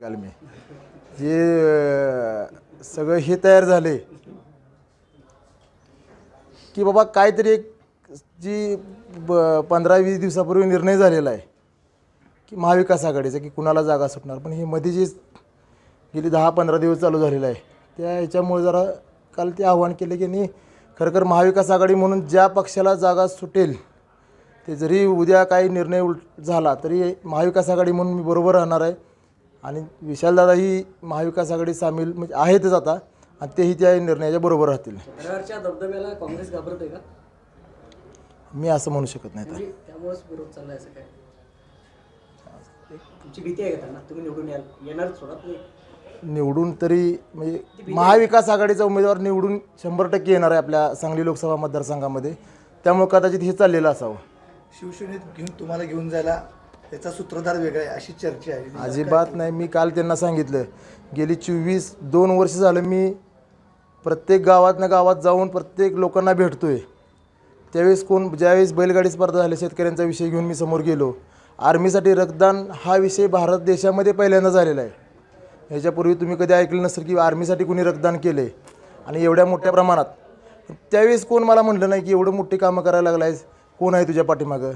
काल मी. जे सगळं हे तयार झाले की बाबा काहीतरी एक जी ब पंधरा वीस दिवसापूर्वी निर्णय झालेला आहे की महाविकास आघाडीचा की कुणाला जागा सुटणार. पण हे मध्ये जे गेली दहा पंधरा दिवस चालू झालेलं आहे त्या ह्याच्यामुळे जरा काल ते आव्हान केले की नाही खरखर महाविकास आघाडी म्हणून ज्या पक्षाला जागा सुटेल ते जरी उद्या काही निर्णय उलट झाला तरी महाविकास आघाडी म्हणून मी बरोबर राहणार आहे. आणि विशालदादा ही महाविकास आघाडी सामील म्हणजे आहेतच आता आणि तेही त्या निर्णयाच्या बरोबर राहतील. दबदब्याला काँग्रेस घाबरते का? मी असं म्हणू शकत नाही म्हणजे त्यामुळेच विरोध चाललाय असं काय? तुमची भीती आहे का त्यांना? तुम्ही निवडून याल. येणार सोडा तुम्ही निवडून तरी म्हणजे महाविकास आघाडीचा उमेदवार निवडून शंभर टक्के येणार आहे आपल्या सांगली लोकसभा मतदारसंघामध्ये. त्यामुळे कदाचित हे चाललेलं असावं. शिवसेनेत घेऊन तुम्हाला घेऊन जायला त्याचा सूत्रधार वेगळा आहे अशी चर्चा आहे. अजिबात नाही मी काल त्यांना सांगितलं गेली चोवीस दोन वर्ष झालं मी प्रत्येक गावातनं गावात जाऊन प्रत्येक लोकांना भेटतोय. त्यावेळेस कोण ज्यावेळेस बैलगाडी स्पर्धा झाल्या शेतकऱ्यांचा विषय घेऊन मी समोर गेलो. आर्मीसाठी रक्तदान हा विषय भारत देशामध्ये पहिल्यांदा झालेला आहे. ह्याच्यापूर्वी तुम्ही कधी ऐकलं नसेल की आर्मीसाठी कुणी रक्तदान केलं आहे आणि एवढ्या मोठ्या प्रमाणात. त्यावेळेस कोण मला म्हटलं नाही की एवढं मोठी कामं करायला लागलायस कोण आहे तुझ्या पाठीमागं?